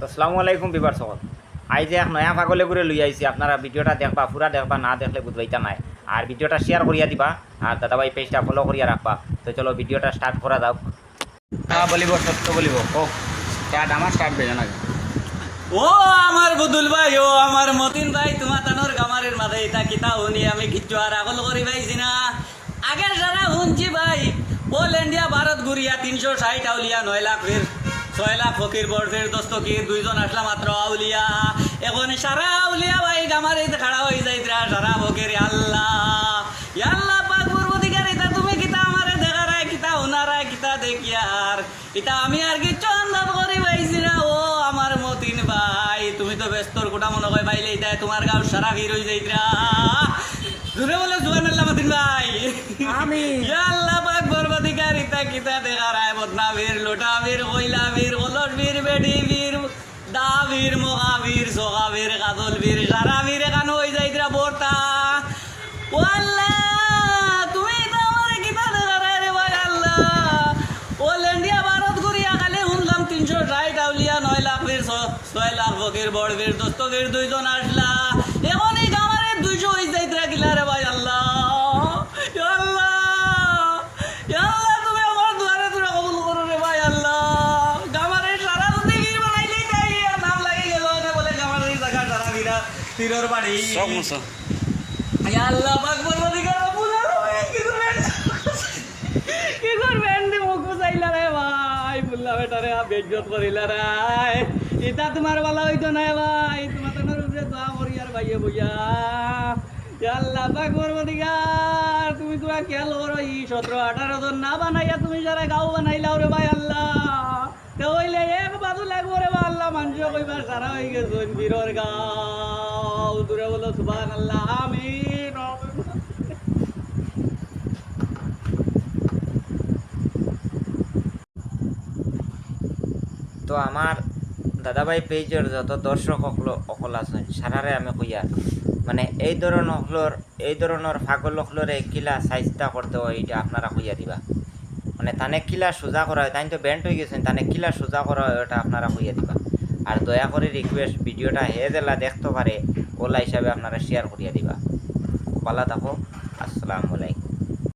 তো আসসালামু আলাইকুম বিবার সকল। আই যে এক নয়া পাগলে করে লই আইছি, আপনারা ভিডিওটা দেখবা পুরা দেখবা, না দেখলে বুঝবাইতা নাই। আর ভিডিওটা শেয়ার করিয়া দিবা, আর দাদাভাই পেজটা ফলো করিয়া রাখবা। তো চলো ভিডিওটা স্টার্ট করা যাও হ্যাঁ বলিব, সত্য বলিব। ও স্টার্ট আমার স্টার্ট বেজে না ও আমার বুদুল ভাই, ও আমার মতিন ভাই তোমার তানোর গামারের মাথায় এটা কিতা শুনি আমি কিচ্ছু আর আগল করি পাইছি না। আগের সারা শুনছি ভাই অল ইন্ডিয়া ভারত ঘুরিয়া তিনশো ষাট আউলিয়া, নয় লাখ ফের ছয় লাখ ফকির বড়ফের দস্তকির দুইজন আসলা মাত্র আউলিয়া। এখন সারা আউলিয়া ভাই গামারিতে খাড়া হয়ে যাইতরা সারা ফকির আল্লাহ। আল্লাহ পাক পূর্বদিকার এটা তুমি কিতা আমারে দেখারায় কিতা উনারায় কিতা দেখিয়ার? এটা আমি আর কিচ্ছু আন্দাজ করি পাইছি না ও আমার মতিন ভাই তুমি তো ব্যস্তর গোটা মনে হয় পাইলে এটা তোমার গাঁও সারা ভিড় হয়ে যাইতরা। দূরে বলে জুয়ান আল্লাহ মতিন ভাই। আমি আল্লাহ পাক পূর্বদিকার ইতা কিতা বদনা বীর, লোটা বীর কইলা বীর, কলস বীর বেডি বীর, দা বীর, মগা বীর সোগা বীর, কাজল বীর, সারা বীর, এখান হয়ে যাইতরা বর্তা। ও তুমি তো আমার কিতা দেখারায় রে ভাই আল্লাহ অল ইন্ডিয়া ভারত ঘুরিয়া খালি শুনলাম তিনশো ষাট আউলিয়া নয় লাখ বীর ছয় লাখ ফকির, বড় বীর, দোস্ত বীর, দুইজন আসলা। তীরর বাড়ি। সব মুসো আল্লাহ পাক বলব দিকে রবুল আলামিন কি করবেন কি করবেন? দি মুখ বুঝাইলা রে ভাই বুল্লা বেটারে বেজ্জত করিলা রে। ইতা তোমার বালা হইতো না ভাই তোমার তোমার উপরে দোয়া করি আর ভাইয়ে বইয়া। আল্লাহ পাক বলব দিগার তুমি তো খেয়াল করো ই সতেরো আঠারো জন না বানাইয়া তুমি যারা গাও বানাইলাও রে ভাই আল্লাহ তো আমার দাদাভাই পেজের যত দর্শক অকল আছেন, সারারে আমি কইয়া মানে এই ধরনের এই ধরনের ফাগল অকলরে কিলা সাইজটা করতে হয় এটা আপনারা কইয়া দিবা। মানে তানে কিলা সোজা করা হয় তাই তো ব্যান্ড হয়ে গেছেন তানে কিলা সোজা করা হয় ওটা আপনারা হইয়া দিবা। আর দয়া করে রিকোয়েস্ট ভিডিওটা হে জেলা দেখতে পারে ওলা হিসাবে আপনারা শেয়ার করিয়া দিবা। ভালো থাকো, আসসালামু আলাইকুম।